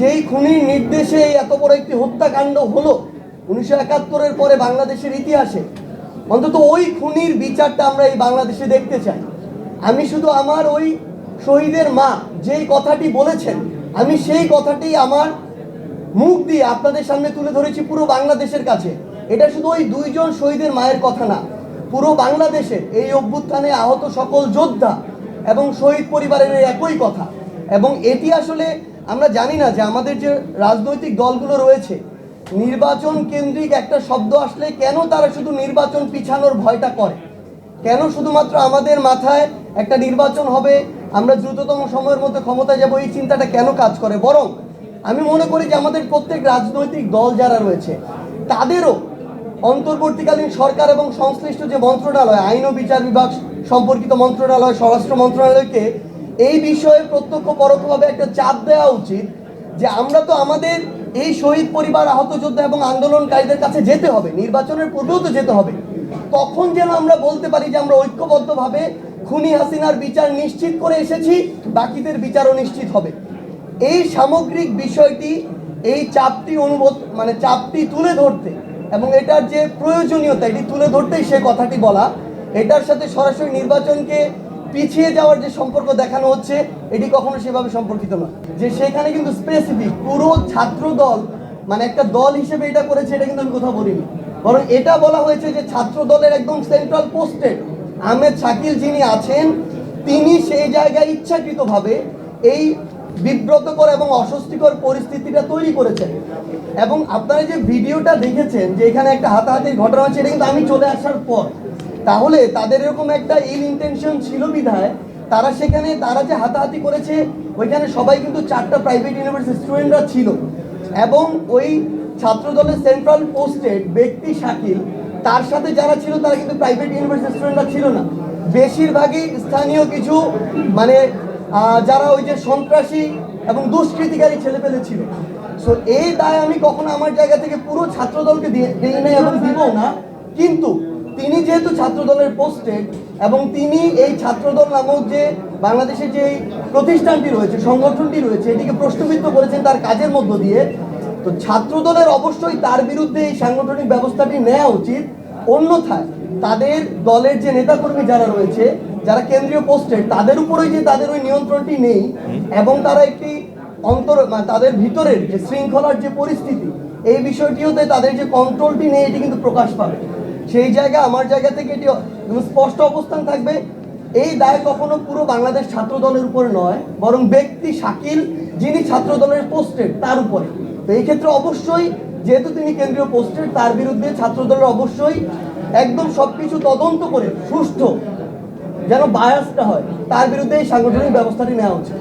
যেই খুনির নির্দেশে এত বড় একটি হত্যাকাণ্ড হলো, উনিশশো একাত্তরের পরে বাংলাদেশের ইতিহাসে, অন্তত ওই খুনির বিচারটা আমরা এই বাংলাদেশে দেখতে চাই। আমি শুধু আমার ওই শহীদের মা যেই কথাটি বলেছেন, আমি সেই কথাটি আমার মুখ দিয়ে আপনাদের সামনে তুলে ধরেছি পুরো বাংলাদেশের কাছে। এটা শুধু ওই দুইজন শহীদের মায়ের কথা না, পুরো বাংলাদেশের এই অভ্যুত্থানে আহত সকল যোদ্ধা এবং শহীদ পরিবারের একই কথা। এবং এটি আসলে আমরা জানি না যে আমাদের যে রাজনৈতিক দলগুলো রয়েছে, নির্বাচন কেন্দ্রিক একটা শব্দ আসলে কেন তারা শুধু নির্বাচন পিছানোর ভয়টা করে? কেন শুধুমাত্র আমাদের মাথায় একটা নির্বাচন হবে, আমরা দ্রুততম সময়ের মধ্যে ক্ষমতায় যাব, এই চিন্তাটা কেন কাজ করে? বরং আমি মনে করি যে আমাদের প্রত্যেক রাজনৈতিক দল যারা রয়েছে, তাদেরও অন্তর্বর্তীকালীন সরকার এবং সংশ্লিষ্ট যে মন্ত্রণালয়, আইন ও বিচার বিভাগ সম্পর্কিত মন্ত্রণালয়, স্বরাষ্ট্র মন্ত্রণালয়কে এই বিষয়ে প্রত্যক্ষ পরোক্ষভাবে একটা চাপ দেওয়া উচিত যে আমরা তো আমাদের এই শহীদ পরিবার, আহত যোদ্ধা এবং আন্দোলনকারীদের কাছে যেতে হবে, নির্বাচনের পূর্বেও তো যেতে হবে। তখন যেন আমরা বলতে পারি যে আমরা ঐক্যবদ্ধভাবে খুনি হাসিনার বিচার নিশ্চিত করে এসেছি, বাকিদের বিচারও নিশ্চিত হবে। এই সামগ্রিক বিষয়টি, এই চাপটি অনুবোধ মানে চাপটি তুলে ধরতে এবং এটার যে প্রয়োজনীয়তা, এটি তুলে ধরতেই সে কথাটি বলা, এটার সাথে সরাসরি নির্বাচনকে পিছিয়ে যাওয়ার যে সম্পর্ক দেখানো হচ্ছে, এটি কখনো সেভাবে সম্পর্কিত নয়। যে সেখানে কিন্তু স্পেসিফিক পুরো ছাত্র দল মানে একটা দল হিসেবে এটা করেছে, এটা কিন্তু আমি কোথাও বলিনি। বরং এটা বলা হয়েছে যে ছাত্র দলের একদম সেন্ট্রাল পোস্টে আহমেদ শাকিল যিনি আছেন, তিনি সেই জায়গায় ইচ্ছাকৃতভাবে এই বিব্রতকর এবং অস্বস্তিকর পরিস্থিতিটা তৈরি করেছেন। এবং আপনারা যে ভিডিওটা দেখেছেন, যে এখানে একটা হাতাহাতির ঘটনা হচ্ছে, এটা কিন্তু আমি চলে আসার পর তাহলে তাদের এরকম একটা ইল ইন্টেনশন ছিল বিধায়, তারা সেখানে, তারা যে হাতাহাতি করেছে, ওইখানে সবাই কিন্তু চারটা প্রাইভেট ইউনিভার্সিটি স্টুডেন্টরা ছিল। এবং ওই ছাত্র দলের সেন্ট্রাল পোস্টেড ব্যক্তি শাকিল, তার সাথে যারা ছিল, তারা কিন্তু প্রাইভেট ইউনিভার্সিটি স্টুডেন্টরা ছিল না। বেশিরভাগই স্থানীয় কিছু মানে যারা ওই যে সন্ত্রাসী এবং দুষ্কৃতিকারী ছেলেপেলে ছিল। সো এই দায় আমি কখনো আমার জায়গা থেকে পুরো ছাত্র দলকে দিয়ে দিই নাই এবং দিব না। কিন্তু তিনি যেহেতু ছাত্রদলের পোস্টেড এবং তিনি এই ছাত্রদল নামক যে বাংলাদেশের যে প্রতিষ্ঠানটি রয়েছে, সংগঠনটি রয়েছে, এটিকে প্রশ্নবিদ্ধ করেছেন তার কাজের মধ্য দিয়ে, তো ছাত্রদলের অবশ্যই তার বিরুদ্ধে এই সাংগঠনিক ব্যবস্থাটি নেওয়া উচিত। অন্যথায় তাদের দলের যে নেতাকর্মী যারা রয়েছে, যারা কেন্দ্রীয় পোস্টেড তাদের উপরেই যে তাদের ওই নিয়ন্ত্রণটি নেই এবং তারা একটি অন্তর মানে তাদের ভিতরের যে শৃঙ্খলার যে পরিস্থিতি, এই বিষয়টিওতে তাদের যে কন্ট্রোলটি নেই, এটি কিন্তু প্রকাশ পাবে। সেই জায়গা আমার জায়গা থেকে এটি স্পষ্ট অবস্থান থাকবে। এই দায় কখনো পুরো বাংলাদেশ ছাত্র দলের উপরে নয়, বরং ব্যক্তি শাকিল যিনি ছাত্র দলের পোস্টেড তার উপরে। তো এই ক্ষেত্রে অবশ্যই, যেহেতু তিনি কেন্দ্রীয় পোস্টেড, তার বিরুদ্ধে ছাত্র দলের অবশ্যই একদম সবকিছু তদন্ত করে সুষ্ঠু যেন বায়াসটা হয়, তার বিরুদ্ধে এই সাংগঠনিক ব্যবস্থাটি নেওয়া উচিত।